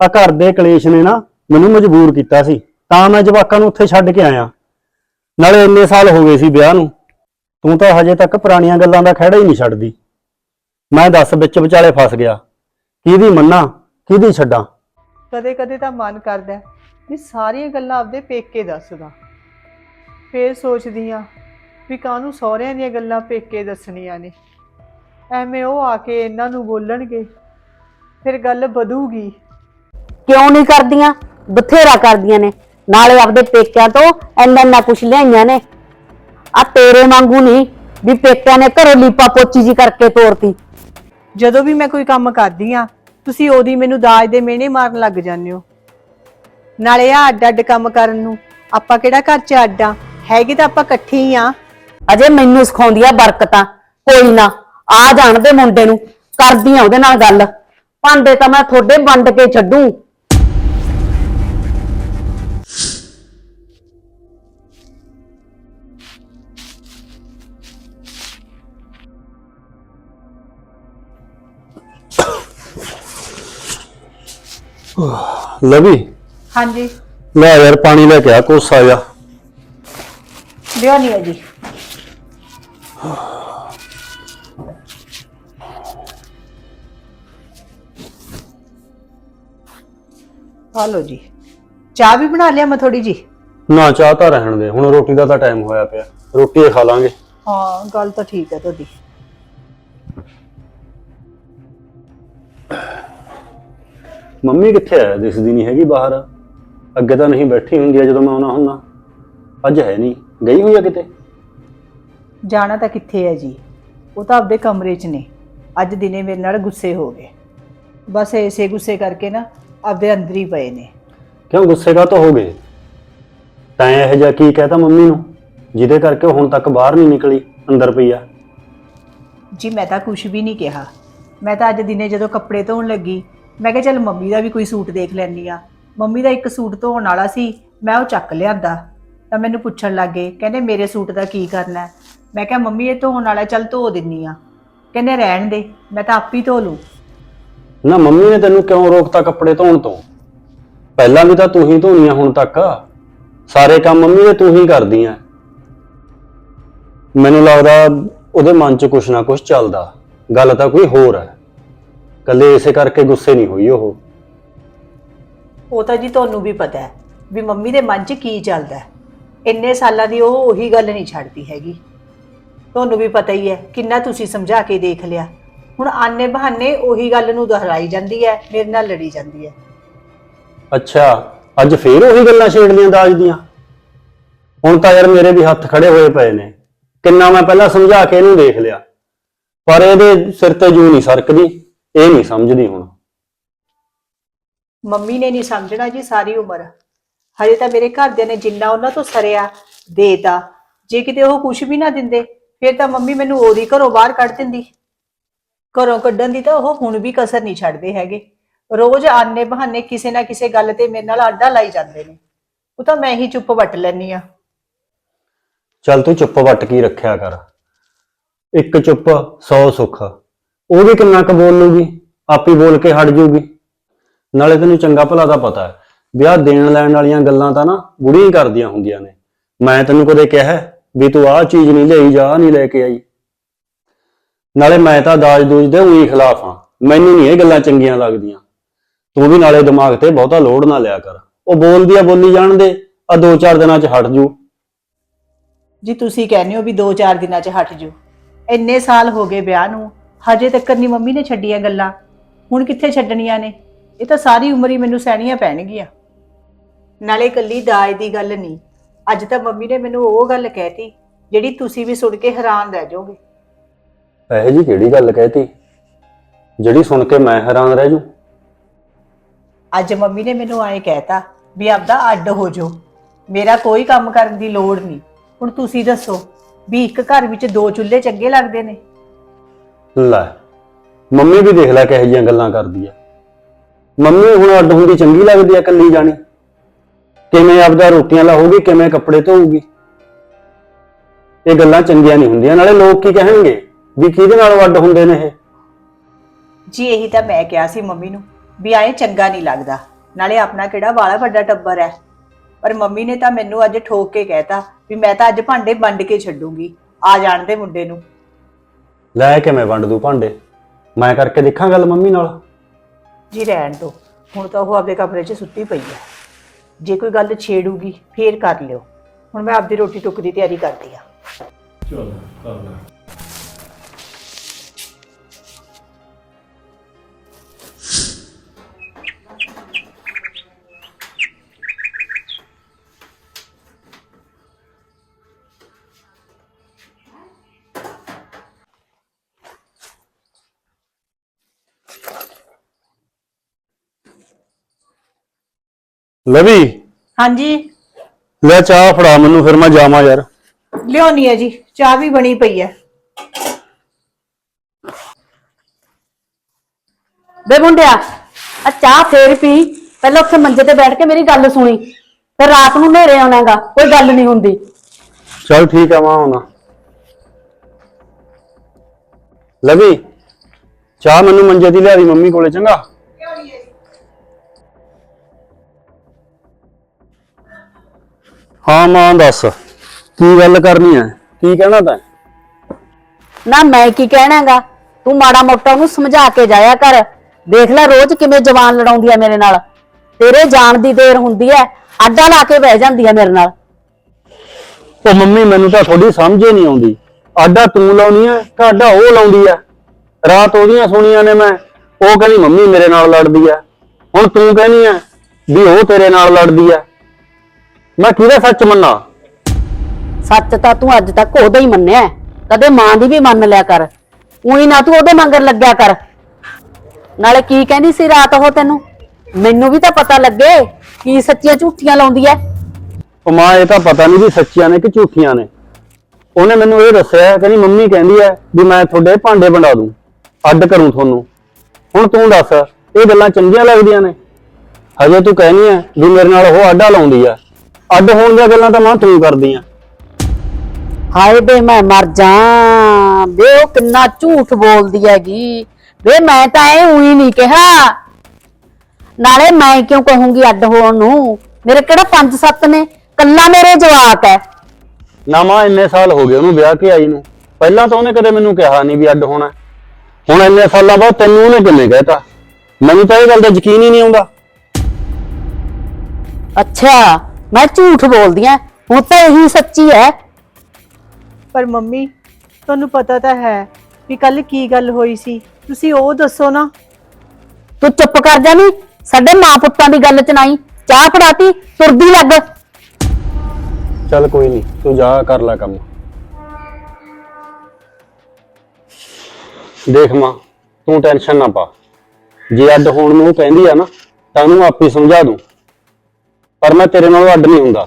ਆ ਘਰ ਦੇ ਕਲੇਸ਼ ਨੇ ਨਾ ਮੈਨੂੰ ਮਜਬੂਰ ਕੀਤਾ ਸੀ। ਤਾਂ ਮੈਂ ਜਵਾਕਾਂ ਨੂੰ ਉੱਥੇ ਛੱਡ ਕੇ ਆਇਆ। ਨਾਲੇ ਇੰਨੇ ਸਾਲ ਹੋ ਗਏ ਸੀ ਵਿਆਹ ਨੂੰ। ਤੂੰ ਤਾਂ ਹਜੇ ਤੱਕ ਪੁਰਾਣੀਆਂ ਗੱਲਾਂ ਦਾ ਖਹਿੜਾ ਹੀ ਨਹੀਂ ਛੱਡਦੀ। ਮੈਂ ਦੱਸ ਵਿੱਚ ਵਿਚਾਲੇ ਫਸ ਗਿਆ। ਕਿਹਦੀ ਮੰਨਾਂ, ਕਿਹਦੀ ਛੱਡਾਂ? ਕਦੇ ਕਦੇ ਤਾਂ ਮਨ ਕਰਦਾ ਹੈ ਵੀ ਸਾਰੀਆਂ ਗੱਲਾਂ ਆਪਦੇ ਪੇਕੇ ਦੱਸਦਾ ਫੇਰ ਸੋਚਦੀ ਆ ਵੀ ਕਾਹਨੂੰ ਸਹੁਰਿਆਂ ਦੀਆਂ ਗੱਲਾਂ ਪੇਕੇ ਦੱਸਣੀਆਂ ਨੇ। ਐਵੇਂ ਉਹ ਆ ਕੇ ਇਹਨਾਂ ਨੂੰ ਬੋਲਣਗੇ, ਫਿਰ ਗੱਲ ਵਧੂਗੀ। ਕਿਉਂ ਨਹੀਂ ਕਰਦੀਆਂ? ਬਥੇਰਾ ਕਰਦੀਆਂ ਨੇ। ਨਾਲੇ ਆਪਦੇ ਪੇਕਿਆਂ ਤੋਂ ਇੰਨਾ ਇੰਨਾ ਕੁਛ ਲਿਆਈਆਂ ਨੇ। ਆ ਤੇਰੇ ਵਾਂਗੂ ਨਹੀਂ ਵੀ ਪੇਕਿਆਂ ਨੇ ਘਰੋਂ ਲੀਪਾ ਪੋਚੀ ਜੀ ਕਰਕੇ ਤੋਰਤੀ। ਜਦੋਂ ਵੀ ਮੈਂ ਕੋਈ ਕੰਮ ਕਰਦੀ ਆ ਤੁਸੀਂ ਉਹਦੀ ਮੈਨੂੰ ਦਾਜ ਦੇ ਮਿਹਣੇ ਮਾਰਨ ਲੱਗ ਜਾਂਦੇ ਹੋ। ਨਾਲੇ ਆ ਅੱਡ ਅੱਡ ਕੰਮ ਕਰਨ ਨੂੰ ਆਪਾਂ ਕਿਹੜਾ ਘਰ 'ਚ ਅੱਡਾਂ ਹੈਗੇ ਤਾਂ ਆਪਾਂ ਇਕੱਠੇ ਹੀ ਆ। ਅਜੇ ਮੈਨੂੰ ਸਿਖਾਉਂਦੀ ਆ ਬਰਕਤਾਂ ਕੋਈ ਨਾ ਆ ਜਾਣ ਦੇ ਮੁੰਡੇ ਨੂੰ ਕਰਦੀ ਆ ਉਹਦੇ ਨਾਲ ਗੱਲ। ਭਾਂਡੇ ਤਾਂ ਮੈਂ ਤੁਹਾਡੇ ਵੰਡ ਕੇ ਛੱਡੂ। ਲਵੀ? ਹਾਂਜੀ। ਲੈ ਯਾਰ ਪਾਣੀ ਲੈ ਕੇ ਆ ਕੋਸਾ ਜਾ ਲਿਆਉਣੀ ਹੈ ਜੀ ਆ ਲਓ ਜੀ। ਚਾਹ ਵੀ ਬਣਾ ਲਿਆ ਮੈਂ ਥੋੜੀ ਜੀ? ਨਾ ਚਾਹ ਤਾਂ ਰਹਿਣ ਦੇ। ਹੁਣ ਰੋਟੀ ਦਾ ਤਾਂ ਟਾਈਮ ਹੋਇਆ ਪਿਆ। ਰੋਟੀ ਹੀ ਖਾ ਲਾਂਗੇ। ਹਾਂ ਗੱਲ ਤਾਂ ਠੀਕ ਹੈ ਤੁਹਾਡੀ। ਮੰਮੀ ਕਿੱਥੇ ਹੈ ਦਿਸਦੀ ਨਹੀਂ ਹੈਗੀ ਬਾਹਰ। ਅੱਗੇ ਤਾਂ ਨਹੀਂ ਬੈਠੀ ਹੁੰਦੀ ਜਦੋਂ ਮੈਂ ਆਉਣਾ ਹੁੰਦਾ। ਅੱਜ ਹੈ ਨਹੀਂ। ਗਈ ਹੋਈ ਆ ਕਿਤੇ? ਜਾਣਾ ਤਾਂ ਕਿੱਥੇ ਹੈ ਜੀ? ਉਹ ਤਾਂ ਆਪਦੇ ਕਮਰੇ 'ਚ ਨੇ। ਅੱਜ ਦਿਨੇ ਮੇਰੇ ਨਾਲ ਗੁੱਸੇ ਹੋ ਗਏ। ਬਸ ਐਸੇ ਗੁੱਸੇ ਕਰਕੇ ਨਾ ਆਪਦੇ ਅੰਦਰ ਹੀ ਪਏ ਨੇ। ਕਿਉਂ ਗੁੱਸੇ ਕਾ ਤਾਂ ਹੋ ਗਏ? ਤੈਂ ਇਹ ਜਿਹਾ ਕੀ ਕਹਿਤਾ ਮੰਮੀ ਨੂੰ ਜਿਹਦੇ ਕਰਕੇ ਉਹ ਹੁਣ ਤੱਕ ਬਾਹਰ ਨਹੀਂ ਨਿਕਲੀ ਅੰਦਰ ਪਈ ਆ? ਜੀ ਮੈਂ ਤਾਂ ਕੁਝ ਵੀ ਨਹੀਂ ਕਿਹਾ। ਮੈਂ ਤਾਂ ਅੱਜ ਦਿਨੇ ਜਦੋਂ ਕੱਪੜੇ ਧੋਣ ਲੱਗੀ ਮੈਂ ਕਿਹਾ ਚੱਲ ਮੰਮੀ ਦਾ ਵੀ ਕੋਈ ਸੂਟ ਦੇਖ ਲੈਂਦੀ ਆ। ਮੰਮੀ ਦਾ ਇੱਕ ਸੂਟ ਧੋਣ ਵਾਲਾ ਸੀ, ਮੈਂ ਉਹ ਚੱਕ ਲਿਆਂਦਾ। ਤਾਂ ਮੈਨੂੰ ਪੁੱਛਣ ਲੱਗੇ, ਕਹਿੰਦੇ ਮੇਰੇ ਸੂਟ ਦਾ ਕੀ ਕਰਨਾ ਹੈ? ਮੈਂ ਕਿਹਾ, ਮੰਮੀ, ਇਹ ਧੋਣ ਵਾਲਾ ਚੱਲ ਧੋ ਦਿੰਨੀ ਆ। ਕਹਿੰਦੇ, ਰਹਿਣ ਦੇ, ਮੈਂ ਤਾਂ ਆਪ ਹੀ ਧੋ ਲੂੰ ਨਾ, ਮੰਮੀ ਨੇ ਤੈਨੂੰ ਕਿਉਂ ਰੋਕਤਾ ਕੱਪੜੇ ਧੋਣ ਤੋਂ? ਪਹਿਲਾਂ ਵੀ ਤਾਂ ਤੂੰ ਹੀ ਧੋਣੀਆਂ ਹੁਣ ਤੱਕ। ਸਾਰੇ ਕੰਮ ਮੰਮੀ ਦੇ ਤੂੰ ਹੀ ਕਰਦੀ ਆ। ਮੈਨੂੰ ਲੱਗਦਾ ਉਹਦੇ ਮਨ 'ਚ ਕੁਛ ਨਾ ਕੁਛ ਚੱਲਦਾ। ਗੱਲ ਤਾਂ ਕੋਈ ਹੋਰ ਹੈ। ਕੱਲੇ ਇਸੇ ਕਰਕੇ ਗੁੱਸੇ ਨਹੀਂ ਹੋਈ ਉਹ। ਉਹ ਤਾਂ ਜੀ ਤੁਹਾਨੂੰ ਵੀ ਪਤਾ ਹੈ ਵੀ ਮੰਮੀ ਦੇ ਮਨ 'ਚ ਕੀ ਚੱਲਦਾ ਹੈ। ਇੰਨੇ ਸਾਲਾਂ ਦੀ ਉਹ ਉਹੀ ਗੱਲ ਨਹੀਂ ਛੱਡਦੀ ਹੈਗੀ। ਤੁਹਾਨੂੰ ਵੀ ਪਤਾ ਹੀ ਹੈ ਕਿੰਨਾ ਤੁਸੀਂ ਸਮਝਾ ਕੇ ਦੇਖ ਲਿਆ। ਹੁਣ ਆਨੇ ਬਹਾਨੇ ਉਹੀ ਗੱਲ ਨੂੰ ਦੁਹਰਾਈ ਜਾਂਦੀ ਹੈ ਮੇਰੇ ਨਾਲ ਲੜੀ ਜਾਂਦੀ ਹੈ। ਅੱਛਾ ਅੱਜ ਫੇਰ ਉਹੀ ਗੱਲਾਂ ਛੇੜਦੀਆਂ ਦਾਜ ਦੀਆਂ? ਹੁਣ ਤਾਂ ਯਾਰ ਮੇਰੇ ਵੀ ਹੱਥ ਖੜੇ ਹੋਏ ਪਏ ਨੇ। ਕਿੰਨਾ ਮੈਂ ਪਹਿਲਾਂ ਸਮਝਾ ਕੇ ਇਹਨੂੰ ਦੇਖ ਲਿਆ। ਪਰ ਇਹਦੇ ਸਿਰ ਤੇ ਜੂ ਨਹੀਂ ਸਰਕਦੀ। ਇਹ ਨਹੀਂ ਸਮਝਦੀ ਹੁਣ। ਮੰਮੀ ਨੇ ਨਹੀਂ ਸਮਝਣਾ ਜੀ ਸਾਰੀ ਉਮਰ। ਹਜੇ ਤਾਂ ਮੇਰੇ ਘਰਦਿਆਂ ਨੇ ਜਿੰਨਾ ਉਹਨਾਂ ਤੋਂ ਸਰਿਆ ਦੇਤਾ। ਜੇ ਕਿਤੇ ਉਹ ਕੁਝ ਵੀ ਨਾ ਦਿੰਦੇ ਫਿਰ ਤਾਂ ਮੰਮੀ ਮੈਨੂੰ ਉਹਦੀ ਘਰੋਂ ਬਾਹਰ ਕੱਢ ਦਿੰਦੀ। ਘਰੋਂ ਕੱਢਣ ਦੀ ਤਾਂ ਉਹ ਹੁਣ ਵੀ ਕਸਰ ਨਹੀਂ ਛੱਡਦੇ ਹੈਗੇ। ਰੋਜ਼ ਆਨੇ ਬਹਾਨੇ ਕਿਸੇ ਨਾ ਕਿਸੇ ਗੱਲ ਤੇ ਮੇਰੇ ਨਾਲ ਆਡਾ ਲਾਈ ਜਾਂਦੇ ਨੇ। ਉਹ ਤਾਂ ਮੈਂ ਹੀ ਚੁੱਪ ਵੱਟ ਲੈਣੀ ਆ ਚੱਲ ਤੂੰ ਚੁੱਪ ਵੱਟ ਕੀ ਰੱਖਿਆ ਕਰ। ਇੱਕ ਚੁੱਪ 100 ਸੁੱਖ। ਉਹ ਵੀ ਕਿੰਨਾ ਕੁ ਬੋਲ ਲੂਗੀ? ਆਪੀ ਬੋਲ ਕੇ ਹਟ ਜੂਗੀ। ਨਾਲੇ ਤੈਨੂੰ ਚੰਗਾ ਭਲਾ ਦਾ ਪਤਾ ਹੈ, ਵਿਆਹ ਦੇਣ ਲੈਣ ਵਾਲੀਆਂ ਗੱਲਾਂ ਤਾਂ ਨਾ ਬੁੜੀਆਂ ਕਰਦੀਆਂ ਹੁੰਦੀਆਂ ਨੇ। ਮੈਂ ਤੈਨੂੰ ਕਦੇ ਕਿਹਾ ਵੀ ਤੂੰ ਆਹ ਚੀਜ਼ ਨਹੀਂ ਲਈ, ਜਾ ਆਹ ਨਹੀਂ ਲੈ ਕੇ ਆਈ। ਨਾਲੇ ਮੈਂ ਤਾਂ ਦਾਜ ਦੂਜ ਦੇ ਉਹੀ ਖਿਲਾਫ ਹਾਂ। ਮੈਨੂੰ ਨਹੀਂ ਇਹ ਗੱਲਾਂ ਚੰਗੀਆਂ ਲੱਗਦੀਆਂ। ਤੂੰ ਵੀ ਨਾਲੇ ਦਿਮਾਗ ਤੇ ਬਹੁਤਾ ਲੋਡ ਨਾ ਲਿਆ ਕਰ। ਉਹ ਬੋਲਦੀ ਆ, ਬੋਲੀ ਜਾਣ ਦੇ ਆ ਦੋ ਚਾਰ ਦਿਨਾਂ 'ਚ ਹਟ ਜੂ। ਜੀ ਤੁਸੀਂ ਕਹਿੰਦੇ ਹੋ ਵੀ 2-4 ਦਿਨਾਂ 'ਚ ਹਟ ਜੂ। ਇੰਨੇ ਸਾਲ ਹੋ ਗਏ ਵਿਆਹ ਨੂੰ ਹਜੇ ਤੱਕ ਨਹੀਂ ਮੰਮੀ ਨੇ ਛੱਡੀਆਂ ਗੱਲਾਂ। ਹੁਣ ਕਿੱਥੇ ਛੱਡਣੀਆਂ ਨੇ? ਇਹ ਤਾਂ ਸਾਰੀ ਉਮਰ ਹੀ ਮੈਨੂੰ ਸਹਿਣੀਆਂ ਪੈਣਗੀਆਂ। ਨਾਲੇ ਇਕੱਲੀ ਦਾਜ ਦੀ ਗੱਲ ਨਹੀਂ। ਅੱਜ ਤਾਂ ਮੰਮੀ ਨੇ ਮੈਨੂੰ ਉਹ ਗੱਲ ਕਹਿਤੀ ਜਿਹੜੀ ਤੁਸੀਂ ਵੀ ਸੁਣ ਕੇ ਹੈਰਾਨ ਰਹਿ ਜਾਓਗੇ। ਇਹ ਜੀ ਕਿਹੜੀ ਗੱਲ ਕਹਿਤੀ? ਜਿਹੜੀ ਸੁਣ ਕੇ ਮੈਂ ਹੈਰਾਨ ਰਹਿ ਜੂ ਅੱਜ ਮੰਮੀ ਨੇ ਮੈਨੂੰ ਐਂ ਕਹਿਤਾ ਵੀ ਆਪਦਾ ਅੱਡ ਹੋ ਜਾਓ। ਮੇਰਾ ਕੋਈ ਕੰਮ ਕਰਨ ਦੀ ਲੋੜ ਨਹੀਂ। ਹੁਣ ਤੁਸੀਂ ਦੱਸੋ ਵੀ ਇੱਕ ਘਰ ਵਿੱਚ ਦੋ ਚੁੱਲ੍ਹੇ ਚੰਗੇ ਲੱਗਦੇ ਨੇ? ਲੈ, ਮੰਮੀ ਵੀ ਦੇਖ ਲੈ ਕਿਹੋ ਜਿਹੀਆਂ ਗੱਲਾਂ ਕਰਦੀ ਆ। ਮੰਮੀ ਹੁਣ ਅੱਡ ਹੁੰਦੀ ਚੰਗੀ ਲੱਗਦੀ ਆ ਕੱਲੀ ਜਾਣੀ। ਕਿਵੇਂ ਆਪਦਾ ਰੋਟੀਆਂ ਲਾਹੂਗੀ, ਕਿਵੇਂ ਕੱਪੜੇ ਧੋਊਗੀ। ਇਹ ਗੱਲਾਂ ਚੰਗੀਆਂ ਨਹੀਂ ਹੁੰਦੀਆਂ, ਨਾਲੇ ਲੋਕ ਕੀ ਕਹਿਣਗੇ ਵੀ ਕਿਹਦੇ ਨਾਲ ਅੱਡ ਹੁੰਦੇ ਨੇ ਇਹ? ਜੀ, ਇਹੀ ਤਾਂ ਮੈਂ ਕਿਹਾ ਸੀ ਮੰਮੀ ਨੂੰ ਵੀ ਆਏ ਚੰਗਾ ਨਹੀਂ ਲੱਗਦਾ। ਨਾਲੇ ਆਪਣਾ ਕਿਹੜਾ ਵਾਲਾ ਵੱਡਾ ਟੱਬਰ ਹੈ। ਪਰ ਮੰਮੀ ਨੇ ਤਾਂ ਮੈਨੂੰ ਅੱਜ ਠੋਕ ਕੇ ਕਹਿਤਾ ਵੀ ਮੈਂ ਤਾਂ ਅੱਜ ਭਾਂਡੇ ਵੰਡ ਕੇ ਛੱਡੂਗੀ। ਆ ਜਾਣ ਦੇ ਮੁੰਡੇ ਨੂੰ। ਲੈ ਕੇ ਮੈਂ ਵੰਡ ਦੂ ਭਾਂਡੇ। ਮੈਂ ਕਰਕੇ ਦੇਖਾਂ ਗੱਲ ਮੰਮੀ ਨਾਲ। ਜੀ ਰਹਿਣ ਦੋ ਹੁਣ ਤਾਂ ਉਹ ਆਪਦੇ ਕਮਰੇ 'ਚ ਸੁੱਤੀ ਪਈ ਹੈ। ਜੇ ਕੋਈ ਗੱਲ ਛੇੜੂਗੀ ਫੇਰ ਕਰ ਲਿਓ। ਹੁਣ ਮੈਂ ਆਪਦੀ ਰੋਟੀ ਟੁੱਕ ਦੀ ਤਿਆਰੀ ਕਰਦੀ ਆ ਚਲ ਕਰ ਲੈ। ਲਵੀ? ਹਾਂਜੀ। ਲੈ ਚਾਹ ਫੜਾ ਮੈਨੂੰ ਫਿਰ ਮੈਂ ਜਾਵਾਂ ਯਾਰ। ਲਿਆਉਣੀ ਹੈ ਜੀ ਚਾਹ ਵੀ ਬਣੀ ਪਈ ਹੈ। ਬੇ ਮੁੰਡਿਆ ਆ ਚਾਹ ਫੇਰ ਪੀ। ਪਹਿਲਾਂ ਉੱਥੇ ਮੰਜੇ ਤੇ ਬੈਠ ਕੇ ਮੇਰੀ ਗੱਲ ਸੁਣੀ। ਫਿਰ ਰਾਤ ਨੂੰ ਨੇਰੇ ਆਉਣਾਗਾ ਕੋਈ ਗੱਲ ਨਹੀਂ ਹੁੰਦੀ। ਚਲ ਠੀਕ ਆ ਮਾਂ ਆਉਣਾ ਲਵੀ ਚਾਹ ਮੈਨੂੰ ਮੰਜੇ ਦੀ ਲਿਆ ਦੀ ਮੰਮੀ ਕੋਲੇ ਚੰਗਾ? ਹਾਂ ਮਾਂ ਦੱਸ। ਕੀ ਗੱਲ ਕਰਨੀ ਹੈ ਕੀ ਕਹਿਣਾ ਤੈਂ? ਨਾ ਮੈਂ ਕੀ ਕਹਿਣਾਗਾ? ਤੂੰ ਮਾੜਾ ਮੋਟਾ ਉਹਨੂੰ ਸਮਝਾ ਕੇ ਜਾਇਆ ਕਰ। ਦੇਖ ਲੈ ਰੋਜ਼ ਕਿਵੇਂ ਜਵਾਨ ਲੜਾਉਂਦੀ ਆ ਮੇਰੇ ਨਾਲ। ਤੇਰੇ ਜਾਣ ਦੀ ਦੇਰ ਹੁੰਦੀ ਐ ਅੱਡਾ ਲਾ ਕੇ ਬਹਿ ਜਾਂਦੀ ਆ ਮੇਰੇ ਨਾਲ। ਉਹ ਮੰਮੀ ਮੈਨੂੰ ਤਾਂ ਥੋੜੀ ਸਮਝ ਹੀ ਨਹੀਂ ਆਉਂਦੀ। ਆਡਾ ਤੂੰ ਲਾਉਣੀ ਹੈ ਕਿ ਆਡਾ ਉਹ ਲਾਉਂਦੀ ਹੈ ਰਾਤ ਉਹਦੀਆਂ ਸੁਣੀਆਂ ਨੇ ਮੈਂ ਉਹ ਕਹਿੰਦੀ ਮੰਮੀ ਮੇਰੇ ਨਾਲ ਲੜਦੀ ਹੈ ਹੁਣ ਤੂੰ ਕਹਿੰਦੀ ਹੈ ਵੀ ਉਹ ਤੇਰੇ ਨਾਲ ਲੜਦੀ ਹੈ ਮੈਂ ਕਿਹਦਾ ਸੱਚ ਮੰਨਾਂ? ਸੱਚ ਤਾਂ ਤੂੰ ਅੱਜ ਤੱਕ ਉਹਦਾ ਹੀ ਮੰਨਿਆ। ਹੈ। ਕਦੇ ਮਾਂ ਦੀ ਵੀ ਮੰਨ ਲਿਆ ਕਰ। ਉਹੀ ਨਾ ਤੂੰ ਉਹਦੇ ਮੰਗਰ ਲੱਗਿਆ ਕਰ। ਨਾਲੇ ਕੀ ਕਹਿੰਦੀ ਸੀ ਰਾਤ ਉਹ ਤੈਨੂੰ? ਮੈਨੂੰ ਵੀ ਤਾਂ ਪਤਾ ਲੱਗੇ ਕੀ ਸੱਚੀਆਂ ਝੂਠੀਆਂ ਲਾਉਂਦੀ ਐ। ਉਹ ਮਾਂ ਇਹ ਤਾਂ ਪਤਾ ਨਹੀਂ ਵੀ ਸੱਚੀਆਂ ਨੇ ਕਿ ਝੂਠੀਆਂ ਨੇ। ਉਹਨੇ ਮੈਨੂੰ ਇਹ ਦੱਸਿਆ ਕਹਿੰਦੀ ਮੰਮੀ ਕਹਿੰਦੀ ਹੈ ਵੀ ਮੈਂ ਤੁਹਾਡੇ ਭਾਂਡੇ ਵੰਡਾ ਦੂੰ ਅੱਡ ਕਰੂੰ ਤੁਹਾਨੂੰ। ਹੁਣ ਤੂੰ ਦੱਸ ਇਹ ਗੱਲਾਂ ਚੰਗੀਆਂ ਲੱਗਦੀਆਂ ਨੇ? ਹਜੇ ਤੂੰ ਕਹਿਨੀ ਹੈ ਵੀ ਮੇਰੇ ਨਾਲ ਉਹ ਆਡਾ ਲਾਉਂਦੀ ਆ। ਅੱਡ ਹੋਣ ਦੀਆਂ ਗੱਲਾਂ ਤਾਂ ਮਾਂ ਤੂੰ ਕਰਦੀ ਆ। ਹਾਏ ਬੇ ਮੈਂ ਮਰ ਜਾ ਬੇ ਉਹ ਕਿੰਨਾ ਝੂਠ ਬੋਲਦੀ ਹੈਗੀ। ਬੇ ਮੈਂ ਤਾਂ ਇਹ ਉਹੀ ਨਹੀਂ ਕਿਹਾ। ਨਾਲੇ ਮੈਂ ਕਿਉਂ ਕਹੂੰਗੀ ਅੱਡ ਹੋਣ ਨੂੰ? ਮੇਰੇ ਕਿਹੜਾ ਪੰਜ ਸੱਤ ਨੇ? ਕੱਲਾ ਮੇਰੇ ਜਵਾਕ ਹੈ ਨਾ ਮਾਂ ਇੰਨੇ ਸਾਲ ਹੋ ਗਏ ਉਹਨੂੰ ਵਿਆਹ ਕੇ ਆਈ ਨੂੰ। ਪਹਿਲਾਂ ਤਾਂ ਉਹਨੇ ਕਦੇ ਮੈਨੂੰ ਕਿਹਾ ਨਹੀਂ ਵੀ ਅੱਡ ਹੋਣਾ ਹੁਣ ਇੰਨੇ ਸਾਲਾਂ ਬਾਅਦ ਤੈਨੂੰ ਉਹਨੇ ਕਿਵੇਂ ਕਹਿਤਾ? ਮੈਨੂੰ ਤਾਂ ਇਹ ਗੱਲ ਦਾ ਯਕੀਨ ਹੀ ਨਹੀਂ ਆਉਂਦਾ। ਅੱਛਾ। ਮੈਂ ਝੂਠ ਬੋਲਦੀ ਆ ਹੁਣ ਤਾਂ ਇਹੀ ਸੱਚੀ ਹੈ। ਪਰ ਮੰਮੀ ਤੁਹਾਨੂੰ ਪਤਾ ਤਾਂ ਹੈ ਵੀ ਕੱਲ ਕੀ ਗੱਲ ਹੋਈ ਸੀ। ਤੁਸੀਂ ਉਹ ਦੱਸੋ ਨਾ। ਤੂੰ ਚੁੱਪ ਕਰ ਜਾ ਨੀ ਸਾਡੇ ਮਾਂ ਪੁੱਤਾਂ ਦੀ ਗੱਲ ਚ ਨਹੀਂ ਚਾਹ ਫੜਾਤੀ ਤੁਰਦੀ ਲੱਗ। ਚੱਲ ਕੋਈ ਨਹੀਂ ਤੂੰ ਜਾ ਕਰ ਲੈ ਕੰਮ। ਦੇਖ ਮਾਂ ਤੂੰ ਟੈਨਸ਼ਨ ਨਾ ਪਾ। ਜੇ ਅੱਡ ਹੋਣ ਨੂੰ ਕਹਿੰਦੀ ਆ ਨਾ ਤਾਂ ਉਹਨੂੰ ਆਪੇ ਸਮਝਾ ਦੂੰ। ਪਰ ਮੈਂ ਤੇਰੇ ਨਾਲ ਅੱਡ ਨਹੀਂ ਹੁੰਦਾ।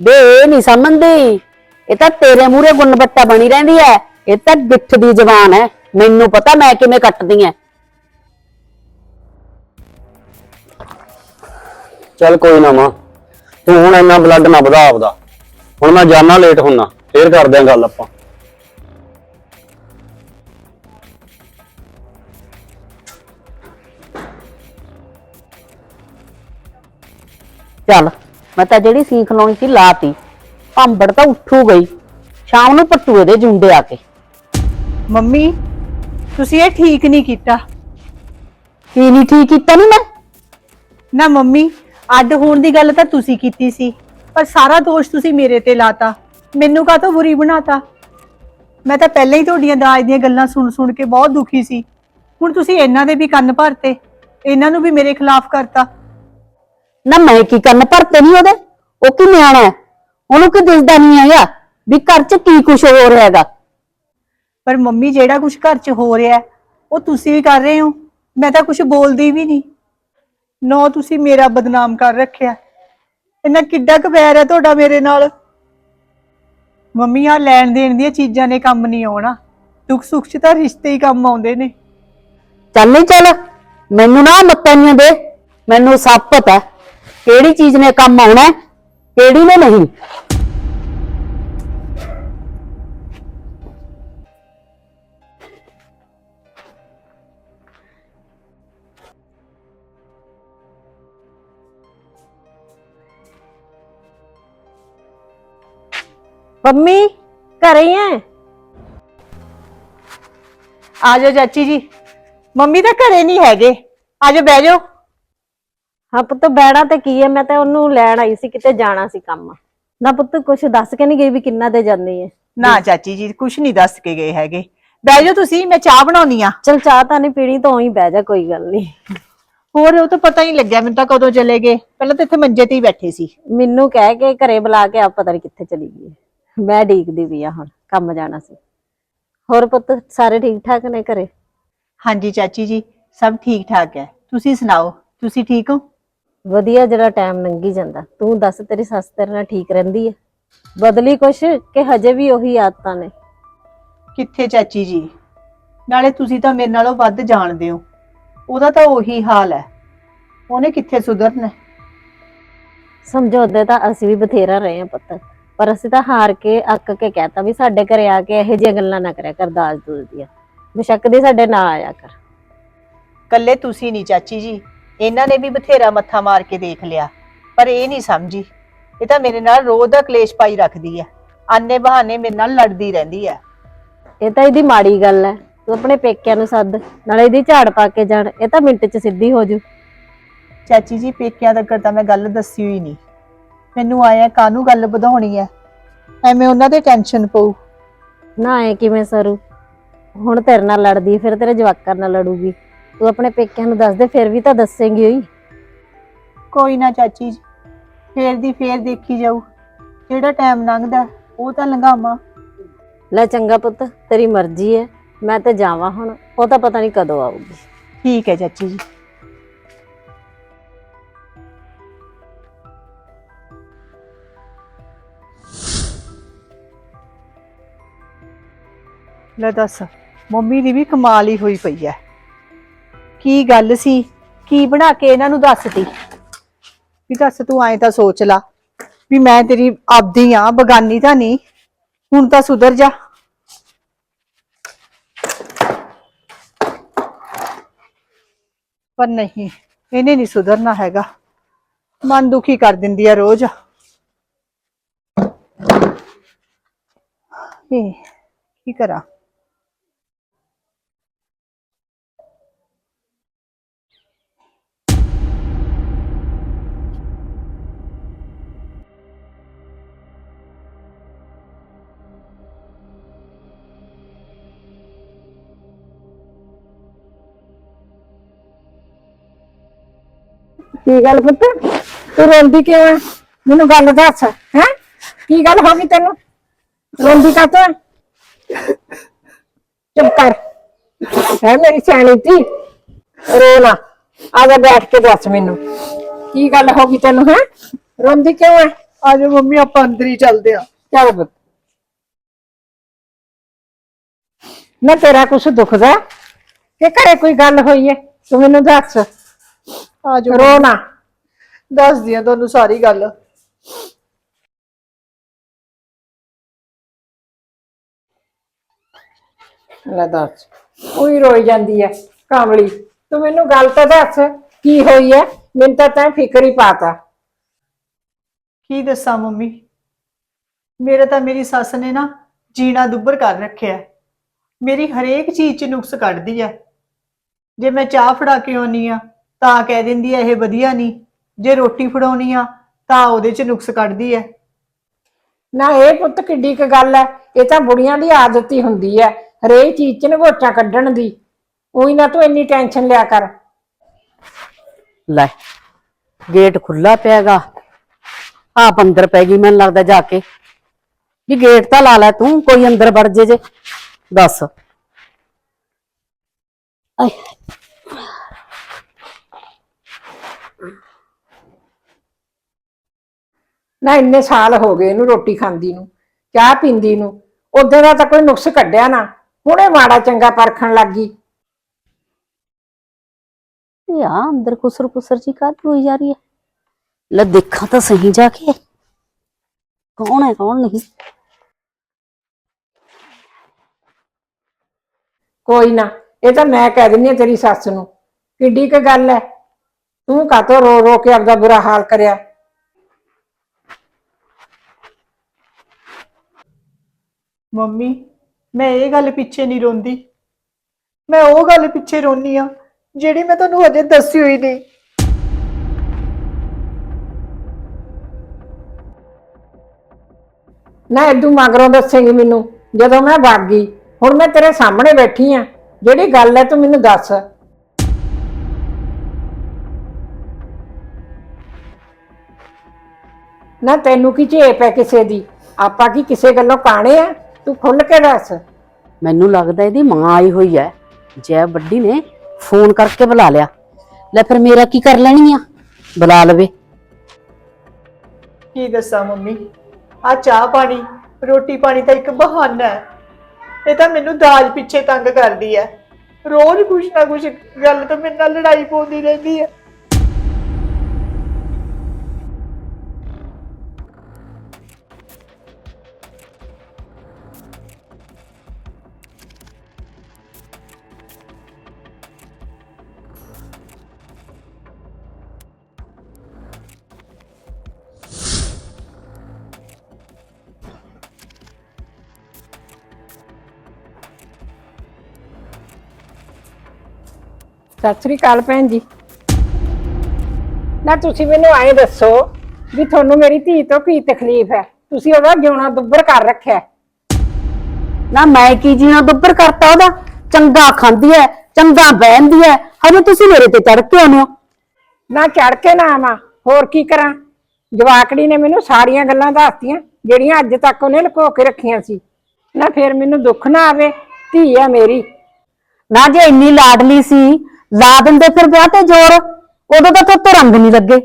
ਬੇ ਇਹ ਨਹੀਂ ਸਮਝਦੀ। ਇਹ ਤਾਂ ਤੇਰੇ ਮੂਹਰੇ ਗੁੰਨਬੱਟਾ ਬਣੀ ਰਹਿੰਦੀ ਐ। ਇਹ ਤਾਂ ਗਿੱਠ ਦੀ ਜ਼ਬਾਨ ਐ। ਮੈਨੂੰ ਪਤਾ ਮੈਂ ਕਿਵੇਂ ਕੱਟਦੀ ਐ। ਚੱਲ ਕੋਈ ਨਾ ਮਾਂ ਤੂੰ ਹੁਣ ਇੰਨਾ ਬਲੱਡ ਨਾ ਵਧਾ ਆਪਦਾ। ਹੁਣ ਮੈਂ ਜਾਣਾ ਲੇਟ ਹੁੰਨਾ ਫੇਰ ਕਰਦੇ ਆਂ ਗੱਲ ਆਪਾਂ। ਚੱਲ ਮੈਂ ਤਾਂ ਜਿਹੜੀ ਸੀਖ ਲਾਉਣੀ ਸੀ ਲਾਤੀ। ਭਾਂਬੜ ਤਾਂ ਉੱਠੂ ਗਈ। ਸ਼ਾਮ ਨੂੰ ਪੱਟੂ ਇਹਦੇ ਜੁੰਡੇ ਆ ਕੇ। ਮੰਮੀ ਤੁਸੀਂ ਇਹ ਠੀਕ ਨਹੀਂ ਕੀਤਾ। ਕੀ ਨਹੀਂ ਠੀਕ ਕੀਤਾ ਨਹੀਂ ਮੈਂ? ਨਾ ਮੰਮੀ ਅੱਡ ਹੋਣ ਦੀ ਗੱਲ ਤਾਂ ਤੁਸੀਂ ਕੀਤੀ ਸੀ। ਪਰ ਸਾਰਾ ਦੋਸ਼ ਤੁਸੀਂ ਮੇਰੇ ਤੇ ਲਾਤਾ। ਮੈਨੂੰ ਕਾਹਤੋਂ ਬੁਰੀ ਬਣਾਤਾ? ਮੈਂ ਤਾਂ ਪਹਿਲਾਂ ਹੀ ਤੁਹਾਡੀਆਂ ਦਾਜ ਦੀਆਂ ਗੱਲਾਂ ਸੁਣ ਸੁਣ ਕੇ ਬਹੁਤ ਦੁਖੀ ਸੀ। ਹੁਣ ਤੁਸੀਂ ਇਹਨਾਂ ਦੇ ਵੀ ਕੰਨ ਭਰਤੇ। ਇਹਨਾਂ ਨੂੰ ਵੀ ਮੇਰੇ ਖਿਲਾਫ ਕਰਤਾ। ਨਾ ਮੈਂ ਕੀ ਕਰਨ ਭਰਤੇ ਨਹੀਂ ਉਹਦੇ ਉਹ ਕੀ ਨਿਆਣਾ ਹੈ? ਉਹਨੂੰ ਕੀ ਦਿਸਦਾ ਨਹੀਂ ਹੈਗਾ ਵੀ ਘਰ 'ਚ ਕੀ ਕੁਝ ਹੋ ਰਿਹਾ ਹੈਗਾ? ਪਰ ਮੰਮੀ ਜਿਹੜਾ ਕੁਝ ਘਰ 'ਚ ਹੋ ਰਿਹਾ ਹੈ, ਉਹ ਤੁਸੀਂ ਵੀ ਕਰ ਰਹੇ ਹੋ। ਮੈਂ ਤਾਂ ਕੁਝ ਬੋਲਦੀ ਵੀ ਨਹੀਂ। ਨੋ ਤੁਸੀਂ ਮੇਰਾ ਬਦਨਾਮ ਕਰ ਰੱਖਿਆ। ਇੰਨਾ ਕਿੱਡਾ ਕੁ ਵੈਰ ਹੈ ਤੁਹਾਡਾ ਮੇਰੇ ਨਾਲ। ਮੰਮੀ ਆ ਲੈਣ ਦੇਣ ਦੀਆਂ ਚੀਜ਼ਾਂ ਨੇ ਕੰਮ ਨਹੀਂ ਆਉਣਾ। ਦੁੱਖ ਸੁੱਖ 'ਚ ਤਾਂ ਰਿਸ਼ਤੇ ਹੀ ਕੰਮ ਆਉਂਦੇ ਨੇ। ਚੱਲ ਨਹੀਂ ਚੱਲ ਮੈਨੂੰ ਨਾ ਮੱਤਾਂ ਦੇ ਮੈਨੂੰ ਸਭ ਪਤਾ ਹੈ, केड़ी चीज़ ने कम आना केड़ी ने नहीं? मम्मी, घर ही है? आ जाओ चाची जी। मम्मी तो घरे नहीं है आज बह जाओ। ਹਾਂ ਪੁੱਤ ਬੈਣਾ ਤੇ ਕੀ ਐ ਮੈਂ ਤਾਂ ਉਹਨੂੰ ਲੈਣ ਆਈ ਸੀ ਕਿਤੇ ਜਾਣਾ ਸੀ ਕੰਮ। ਨਾ ਪੁੱਤ ਕੁਛ ਦੱਸ ਕੇ ਨਹੀਂ ਗਈ ਵੀ ਕਿੰਨਾ ਦੇ ਜਾਂਦੀ ਐ ਨਾ ਚਾਚੀ ਜੀ ਕੁਝ ਨਹੀਂ ਦੱਸ ਕੇ ਗਏ ਹੈਗੇ। ਬਹਿ ਜਾਓ ਤੁਸੀਂ ਮੈਂ ਚਾਹ ਬਣਾਉਣੀ ਆ। ਚਲ ਚਾਹ ਤਾਂ ਨਹੀਂ ਪੀਣੀ ਤਾਂ ਉਹੀ ਬਹਿ ਜਾ ਕੋਈ ਗੱਲ ਨਹੀਂ। ਹੋਰ ਉਹ ਤਾਂ ਪਤਾ ਹੀ ਨਹੀਂ ਲੱਗਿਆ ਮੈਨੂੰ ਤਾਂ ਕਦੋਂ ਚਲੇ ਗਏ। ਪਹਿਲਾਂ ਤਾਂ ਇੱਥੇ ਮੰਜੇ ਤੇ ਹੀ ਬੈਠੇ ਸੀ। ਮੈਨੂੰ ਕਹਿ ਕੇ ਘਰੇ ਬੁਲਾ ਕੇ ਆਪ ਪਤਾ ਨਹੀਂ ਕਿੱਥੇ ਚਲੀ ਗਈ ਹੈ। ਮੈਂ ਡੀਕਦੀ ਵੀ ਆ ਹੁਣ ਕੰਮ ਜਾਣਾ ਸੀ। ਹੋਰ ਪੁੱਤ ਸਾਰੇ ਠੀਕ ਠਾਕ ਨੇ ਘਰੇ? ਹਾਂਜੀ ਚਾਚੀ ਜੀ ਸਭ ਠੀਕ ਠਾਕ ਹੈ। ਤੁਸੀਂ ਸੁਣਾਓ ਤੁਸੀਂ ਠੀਕ ਹੋ? ਵਧੀਆ ਜਿਹੜਾ ਟਾਈਮ ਲੰਘੀ ਜਾਂਦਾ। ਤੂੰ ਦੱਸ ਤੇਰੀ ਸੱਸ ਤੇਰੇ ਨਾਲ ਠੀਕ ਰਹਿੰਦੀ ਹੈ ਬਦਲੀ ਕੁਛ ਕਿ ਹਜੇ ਵੀ ਉਹੀ ਆਦਤਾਂ ਨੇ? ਕਿੱਥੇ ਚਾਚੀ ਜੀ? ਨਾਲੇ ਤੁਸੀਂ ਤਾਂ ਮੇਰੇ ਨਾਲੋਂ ਵੱਧ ਜਾਣਦੇ ਹੋ। ਉਹਦਾ ਤਾਂ ਉਹੀ ਹਾਲ ਹੈ। ਉਹਨੇ ਕਿੱਥੇ ਸੁਧਰਨਾ? ਹੈ? ਸਮਝਾਉਂਦੇ ਤਾਂ ਅਸੀਂ ਵੀ ਬਥੇਰਾ ਰਹੇ ਹਾਂ ਪੁੱਤ। ਪਰ ਅਸੀਂ ਤਾਂ ਹਾਰ ਕੇ ਅੱਕ ਕੇ ਕਹਿਤਾ ਵੀ ਸਾਡੇ ਘਰੇ ਆ ਕੇ ਇਹੋ ਜਿਹੀਆਂ ਗੱਲਾਂ ਨਾ ਕਰਿਆ ਕਰ ਦਾਜ ਦੂਜ ਦੀਆਂ। ਬੇਸ਼ੱਕ ਦੀ ਸਾਡੇ ਨਾ ਆਇਆ ਕਰ। ਕੱਲੇ ਤੁਸੀਂ ਨਹੀਂ ਚਾਚੀ ਜੀ। ਇਹਨਾਂ ਨੇ ਵੀ ਬਥੇਰਾ ਮੱਥਾ ਮਾਰ ਕੇ ਦੇਖ ਲਿਆ ਪਰ ਇਹ ਨਹੀਂ ਸਮਝੀ। ਇਹ ਤਾਂ ਮੇਰੇ ਨਾਲ ਰੋਜ਼ ਦਾ ਕਲੇਸ਼ ਪਾਈ ਰੱਖਦੀ ਹੈ ਆਨੇ ਬਹਾਨੇ ਮੇਰੇ ਨਾਲ ਲੜਦੀ ਰਹਿੰਦੀ ਹੈ ਇਹ ਤਾਂ ਇਹਦੀ ਮਾੜੀ ਗੱਲ ਹੈ ਤੂੰ ਆਪਣੇ ਪੇਕਿਆਂ ਨੂੰ ਸੱਦ ਨਾਲੇ ਇਹਦੀ ਝਾੜ ਪਾ ਕੇ ਜਾਣ ਇਹ ਤਾਂ ਮਿੰਟ 'ਚ ਸਿੱਧੀ ਹੋ ਜੂ। ਚਾਚੀ ਜੀ ਪੇਕਿਆਂ ਤੱਕ ਤਾਂ ਮੈਂ ਗੱਲ ਦੱਸੀ ਹੋਈ ਨਹੀਂ। ਮੈਨੂੰ ਆਇਆ ਕਾਹਨੂੰ ਗੱਲ ਵਧਾਉਣੀ ਹੈ ਐਵੇਂ ਉਹਨਾਂ ਦੇ ਟੈਨਸ਼ਨ ਪਊ। ਨਾ ਐ ਕਿਵੇਂ ਸਰੂ? ਹੁਣ ਤੇਰੇ ਨਾਲ ਲੜਦੀ ਫਿਰ ਤੇਰੇ ਜਵਾਕਾਂ ਨਾਲ ਲੜੂਗੀ। ਤੂੰ ਆਪਣੇ ਪੇਕਿਆਂ ਨੂੰ ਦੱਸ ਦੇ ਫਿਰ ਵੀ ਤਾਂ ਦੱਸੇਂਗੀ ਹੋਈ ਕੋਈ ਨਾ ਚਾਚੀ ਜੀ ਫੇਰ ਦੀ ਫੇਰ ਦੇਖੀ ਜਾਊ। ਜਿਹੜਾ ਟਾਈਮ ਲੰਘਦਾ ਉਹ ਤਾਂ ਲੰਘਾਵਾਂ। ਲੈ ਚੰਗਾ ਪੁੱਤ ਤੇਰੀ ਮਰਜ਼ੀ ਹੈ ਮੈਂ ਤੇ ਜਾਵਾਂ ਹੁਣ ਉਹ ਤਾਂ ਪਤਾ ਨਹੀਂ ਕਦੋਂ ਆਊਗੀ। ਠੀਕ ਹੈ ਚਾਚੀ ਜੀ। ਲੈ ਦੱਸ ਮੰਮੀ ਦੀ ਵੀ ਕਮਾਲ ਹੀ ਹੋਈ ਪਈ ਐ ਕੀ ਗੱਲ ਸੀ? ਕੀ ਬਣਾ ਕੇ ਇਹਨਾਂ ਨੂੰ ਦੱਸਤੀ? ਵੀ ਦੱਸ ਤੂੰ ਐਂ ਤਾਂ ਸੋਚ ਲਾ ਵੀ ਮੈਂ ਤੇਰੀ ਆਪਦੀ ਆ, ਬਗਾਨੀ ਤਾਂ ਨਹੀਂ। ਹੁਣ ਤਾਂ ਸੁਧਰ ਜਾ। ਪਰ ਨਹੀਂ, ਇਹਨੇ ਨਹੀਂ ਸੁਧਰਨਾ ਹੈਗਾ। ਮਨ ਦੁਖੀ ਕਰ ਦਿੰਦੀ ਆ ਰੋਜ਼। ਇਹ ਕੀ ਕਰਾਂ? ਕੀ ਗੱਲ ਪੁੱਤ? ਤੂੰ ਰੋਂਦੀ ਕਿਉਂ ਹੈ ਮੈਨੂੰ ਗੱਲ ਦੱਸ ਹੈ? ਕੀ ਗੱਲ ਹੋ ਗਈ ਤੈਨੂੰ? ਰੋਂਦੀ ਕਾ ਤੂੰ ਚੁੱਪ ਕਰ। ਹੈ ਮੇਰੀ ਸਿਆਣੀ ਧੀ। ਰੋ ਨਾ। ਆ ਜਾ ਬੈਠ ਕੇ ਦੱਸ ਮੈਨੂੰ। ਕੀ ਗੱਲ ਹੋ ਗਈ ਤੈਨੂੰ ਹੈ? ਰੋਂਦੀ ਕਿਉਂ ਹੈ ਆਜੋ ਮੰਮੀ ਆਪਾਂ ਅੰਦਰ ਹੀ ਚੱਲਦੇ ਆ। ਚੱਲ ਪੁੱਤ। ਨਾ ਤੇਰਾ ਕੁਛ ਦੁਖਦਾ? ਕਿ ਘਰੇ ਕੋਈ ਗੱਲ ਹੋਈ ਹੈ ਤੂੰ ਮੈਨੂੰ ਦੱਸ। ਆਜੋ। ਰੋ ਨਾ। ਦੱਸਦੀ ਆ ਤੁਹਾਨੂੰ ਸਾਰੀ ਗੱਲ। ਲੈ ਦੱਸ। ਉਹੀ ਰੋਈ ਜਾਂਦੀ ਹੈ ਕਾਮਲੀ। ਤੂੰ ਮੈਨੂੰ ਗੱਲ ਤਾਂ ਦੱਸ ਕੀ ਹੋਈ ਹੈ ਮੈਨੂੰ ਤਾਂ ਤੈਂ ਫਿਕਰ ਹੀ ਪਾਤਾ। ਕੀ ਦੱਸਾਂ ਮੰਮੀ? ਮੇਰਾ ਤਾਂ ਮੇਰੀ ਸੱਸ ਨੇ ਨਾ ਜੀਣਾ ਦੁੱਬਰ ਕਰ ਰੱਖਿਆ। ਮੇਰੀ ਹਰੇਕ ਚੀਜ਼ 'ਚ ਨੁਕਸ ਕੱਢਦੀ ਆ ਜੇ ਮੈਂ ਚਾਹ ਫੜਾ ਕੇ ਆਉਣੀ ਆ ਤਾਂ ਕਹਿ ਦਿੰਦੀ ਆ ਇਹ ਵਧੀਆ ਨਹੀਂ ਜੇ ਰੋਟੀ ਫੜਾਉਣੀ ਆ ਤਾਂ ਉਹਦੇ 'ਚ ਨੁਕਸ ਕੱਢਦੀ ਆ ਨਾ ਇਹ ਪੁੱਤ ਕਿੱਡੀ ਕੁ ਗੱਲ ਹੈ ਇਹ ਤਾਂ ਬੁੜੀਆਂ ਦੀ ਆਦਤ ਹੀ ਹੁੰਦੀ ਹੈ ਹਰੇਕ ਚੀਜ਼ 'ਚ ਨਗੋਚਾ ਕੱਢਣ ਦੀ। ਉਹੀ ਨਾ ਤੂੰ ਇੰਨੀ ਟੈਨਸ਼ਨ ਲਿਆ ਕਰ। ਲੈ ਗੇਟ ਖੁੱਲਾ ਪਿਆਗਾ। ਆਪ ਅੰਦਰ ਪੈ ਗਈ ਮੈਨੂੰ ਲੱਗਦਾ ਜਾ ਕੇ। ਵੀ ਗੇਟ ਤਾਂ ਲਾ ਲੈ ਤੂੰ ਕੋਈ ਅੰਦਰ ਵੜ ਜੇ ਜੇ। ਦੱਸ। ਆਏ। ਨਾ ਇੰਨੇ ਸਾਲ ਹੋ ਗਏ ਇਹਨੂੰ ਰੋਟੀ ਖਾਂਦੀ ਨੂੰ ਚਾਹ ਪੀਂਦੀ ਨੂੰ ਉਦੋਂ ਦਾ ਤਾਂ ਕੋਈ ਨੁਕਸ ਕੱਢਿਆ ਨਾ ਹੁਣੇ ਮਾੜਾ ਚੰਗਾ ਪਰਖਣ ਲੱਗ ਯਾ ਅੰਦਰ ਕੁਸਰ ਕੁਸਰ ਜੀ ਕਾਹ ਹੋਈ ਜਾ ਰਹੀ ਹੈ? ਲੈ ਦੇਖਾਂ ਤਾਂ ਸਹੀ ਜਾ ਕੇ। ਕੌਣ ਹੈ ਕੌਣ ਨਹੀਂ? ਕੋਈ ਨਾ ਇਹ ਤਾਂ ਮੈਂ ਕਹਿ ਦਿੰਦੀ ਹਾਂ ਤੇਰੀ ਸੱਸ ਨੂੰ ਕਿੱਡੀ ਕੁ ਗੱਲ ਹੈ? ਤੂੰ ਕਾਤੋਂ ਰੋ ਰੋ ਕੇ ਆਪਦਾ ਬੁਰਾ ਹਾਲ ਕਰਿਆ? ਮੰਮੀ, ਮੈਂ ਇਹ ਗੱਲ ਪਿੱਛੇ ਨਹੀਂ ਰੋਂਦੀ। ਮੈਂ ਉਹ ਗੱਲ ਪਿੱਛੇ ਰੋਨੀ ਆ ਜਿਹੜੀ ਮੈਂ ਤੁਹਾਨੂੰ ਹਜੇ ਦੱਸੀ ਹੋਈ ਨਹੀਂ। ਨਾ ਐਦੂ ਮਗਰੋਂ ਦੱਸੇਂਗੀ ਮੈਨੂੰ, ਜਦੋਂ ਮੈਂ ਵਗ ਗਈ, ਹੁਣ ਮੈਂ ਤੇਰੇ ਸਾਹਮਣੇ ਬੈਠੀ ਆ ਜਿਹੜੀ ਗੱਲ ਹੈ ਤੂੰ ਮੈਨੂੰ ਦੱਸ। ਨਾ ਤੈਨੂੰ ਕੀ ਝੇਪ ਹੈ ਕਿਸੇ ਦੀ? ਆਪਾਂ ਕੀ ਕਿਸੇ ਗੱਲੋਂ ਕਾਣੇ ਆ? ਤੂੰ ਖੁੱਲ ਕੇ ਦੱਸ। ਮੈਨੂੰ ਲੱਗਦਾ ਇਹਦੀ ਮਾਂ ਆਈ ਹੋਈ ਹੈ ਜੈ ਵੱਡੀ ਨੇ ਫੋਨ ਕਰਕੇ ਬੁਲਾ ਲਿਆ। ਲੈ ਫਿਰ ਮੇਰਾ ਕੀ ਕਰ ਲੈਣੀ ਆ? ਬੁਲਾ ਲਵੇ। ਕੀ ਦੱਸਾਂ ਮੰਮੀ? ਆ ਚਾਹ ਪਾਣੀ ਰੋਟੀ ਪਾਣੀ ਤਾਂ ਇੱਕ ਬਹਾਨਾ ਹੈ ਇਹ ਤਾਂ ਮੈਨੂੰ ਦਾਜ ਪਿੱਛੇ ਤੰਗ ਕਰਦੀ ਹੈ ਰੋਜ਼ ਕੁਛ ਨਾ ਕੁਛ ਗੱਲ ਤੋਂ ਮੇਰੇ ਨਾਲ ਲੜਾਈ ਪਾਉਂਦੀ ਰਹਿੰਦੀ ਹੈ ਸਤਿ ਸ੍ਰੀ ਅਕਾਲ ਭੈਣ ਜੀ। ਨਾ ਤੁਸੀਂ ਮੈਨੂੰ ਐਂ ਦੱਸੋ ਵੀ ਤੁਹਾਨੂੰ ਮੇਰੀ ਧੀ ਤੋਂ ਕੀ ਤਕਲੀਫ ਹੈ? ਤੁਸੀਂ ਉਹਦਾ ਜਿਉਣਾ ਦੁੱਬਰ ਕਰ ਰੱਖਿਆ ਹੈ। ਨਾ ਮੈਂ ਕੀ ਜੀਣਾ ਦੁੱਬਰ ਕਰਤਾ ਉਹਦਾ? ਚੰਗਾ ਖਾਂਦੀ ਐ ਚੰਗਾ ਬਹਿੰਦੀ ਐ ਹਜੇ ਤੁਸੀਂ ਮੇਰੇ ਤੇ ਚੜ ਕੇ ਆਉਂਦੇ ਹੋ। ਨਾ ਚੜ ਕੇ ਨਾ ਆਵਾਂ, ਹੋਰ ਕੀ ਕਰਾਂ? ਜਵਾਕੜੀ ਨੇ ਮੈਨੂੰ ਸਾਰੀਆਂ ਗੱਲਾਂ ਦੱਸਤੀਆਂ, ਜਿਹੜੀਆਂ ਅੱਜ ਤੱਕ ਉਹਨੇ ਲੁਕੋ ਕੇ ਰੱਖੀਆਂ ਸੀ। ਨਾ ਫਿਰ ਮੈਨੂੰ ਦੁੱਖ ਨਾ ਆਵੇ, ਧੀ ਹੈ ਮੇਰੀ। ਨਾ ਜੇ ਇੰਨੀ ਲਾਡਲੀ ਸੀ ਲਾ ਦਿੰਦੇ ਫਿਰ ਵਿਆਹ ਤੇ ਜ਼ੋਰ। ਉਦੋਂ ਤਾਂ ਥੋਤੋਂ ਰੰਗ ਨਹੀਂ ਲੱਗੇ।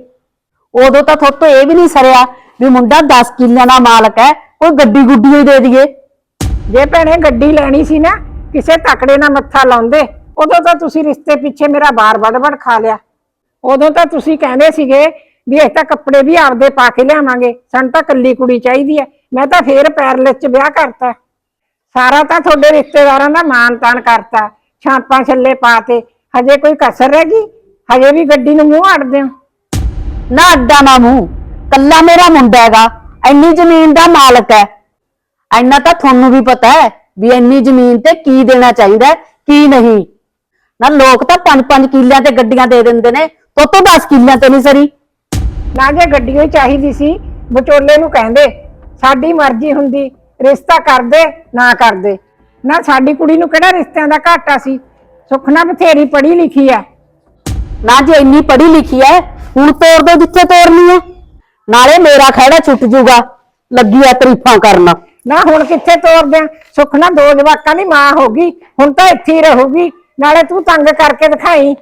ਉਦੋਂ ਤਾਂ ਥੋਤੋਂ ਇਹ ਵੀ ਨਹੀਂ ਸਰਿਆ ਵੀ ਮੁੰਡਾ 10 ਕਿੱਲਿਆਂ ਦਾ ਮਾਲਕ ਹੈ, ਕੋਈ ਗੱਡੀ ਗੁੱਡੀ ਹੀ ਦੇ ਦਈਏ। ਜੇ ਭੈਣੇ ਗੱਡੀ ਲੈਣੀ ਸੀ ਨਾ, ਕਿਸੇ ਤਕੜੇ ਨਾਲ ਮੱਥਾ ਲਾਉਂਦੇ, ਉਦੋਂ ਤਾਂ ਤੁਸੀਂ ਰਿਸ਼ਤੇ ਪਿੱਛੇ ਮੇਰਾ ਬਾਰ ਵੜ ਖਾ ਲਿਆ। ਉਦੋਂ ਤਾਂ ਤੁਸੀਂ ਕਹਿੰਦੇ ਸੀਗੇ ਵੀ ਇਹ ਤਾਂ ਕੱਪੜੇ ਵੀ ਆਪਦੇ ਪਾ ਕੇ ਲਿਆਵਾਂਗੇ, ਸਾਨੂੰ ਤਾਂ ਕੱਲੀ ਕੁੜੀ ਚਾਹੀਦੀ ਹੈ, ਮੈਂ ਤਾਂ ਫੇਰ ਪੈਰਲਸ 'ਚ ਵਿਆਹ ਕਰਤਾ। ਸਾਰਾ ਤਾਂ ਤੁਹਾਡੇ ਰਿਸ਼ਤੇਦਾਰਾਂ ਦਾ ਮਾਨ ਤਾਨ ਕਰਤਾ ਛਾਪਾਂ ਛੱਲੇ ਪਾਤੇ ਹਜੇ ਕੋਈ ਕਸਰ ਰਹਿ ਗਈ? ਹਜੇ ਵੀ ਗੱਡੀ ਨੂੰ ਮੂੰਹ ਅੜਦੇ ਹੋ? ਨਾ ਅੱਡਾ ਨਾ ਮੂੰਹ। ਕੱਲਾ ਮੇਰਾ ਮੁੰਡਾ ਹੈਗਾ। ਇੰਨੀ ਜ਼ਮੀਨ ਦਾ ਮਾਲਕ ਹੈ। ਇੰਨਾ ਤਾਂ ਤੁਹਾਨੂੰ ਵੀ ਪਤਾ ਹੈ ਵੀ ਇੰਨੀ ਜ਼ਮੀਨ ਤੇ ਕੀ ਦੇਣਾ ਚਾਹੀਦਾ ਹੈ, ਕੀ ਨਹੀਂ। ਨਾ ਲੋਕ ਤਾਂ 5-5 ਕਿੱਲਿਆਂ ਤੇ ਗੱਡੀਆਂ ਦੇ ਦਿੰਦੇ ਨੇ। ਤੋਤੋਂ 10 ਕਿੱਲਿਆਂ ਤੇ ਨਹੀਂ ਸਰੀ। ਨਾ ਜੇ ਗੱਡੀ ਹੋਈ ਚਾਹੀਦੀ ਸੀ ਵਿਚੋਲੇ ਨੂੰ ਕਹਿੰਦੇ ਸਾਡੀ ਮਰਜ਼ੀ ਹੁੰਦੀ ਰਿਸ਼ਤਾ ਕਰਦੇ ਨਾ ਕਰਦੇ। ਨਾ ਸਾਡੀ ਕੁੜੀ ਨੂੰ ਕਿਹੜਾ ਰਿਸ਼ਤਿਆਂ ਦਾ ਘਾਟਾ ਸੀ? ਸੁਖਨਾ ਬਥੇਰੀ ਪੜ੍ਹੀ ਲਿਖੀ ਆ। ਨਾ ਜੇ ਇੰਨੀ ਪੜ੍ਹੀ ਲਿਖੀ ਹੈ ਹੁਣ ਤੋੜ ਦੋ ਜਿੱਥੇ ਤੋੜਨੀ ਹੈ ਨਾਲੇ ਮੇਰਾ ਖਹਿੜਾ ਛੁੱਟ ਜੂਗਾ ਲੱਗੀ ਆ ਤਰੀਫਾਂ ਕਰਨ। ਨਾ ਹੁਣ ਕਿੱਥੇ ਤੋਰਦੇ ਆ? ਸੁਖਨਾ ਦੋ ਜਵਾਕਾਂ ਦੀ ਮਾਂ ਹੋ ਗਈ, ਹੁਣ ਤਾਂ ਇੱਥੇ ਹੀ ਰਹੂਗੀ। ਨਾਲੇ ਤੂੰ ਤੰਗ ਕਰਕੇ ਦਿਖਾਈ।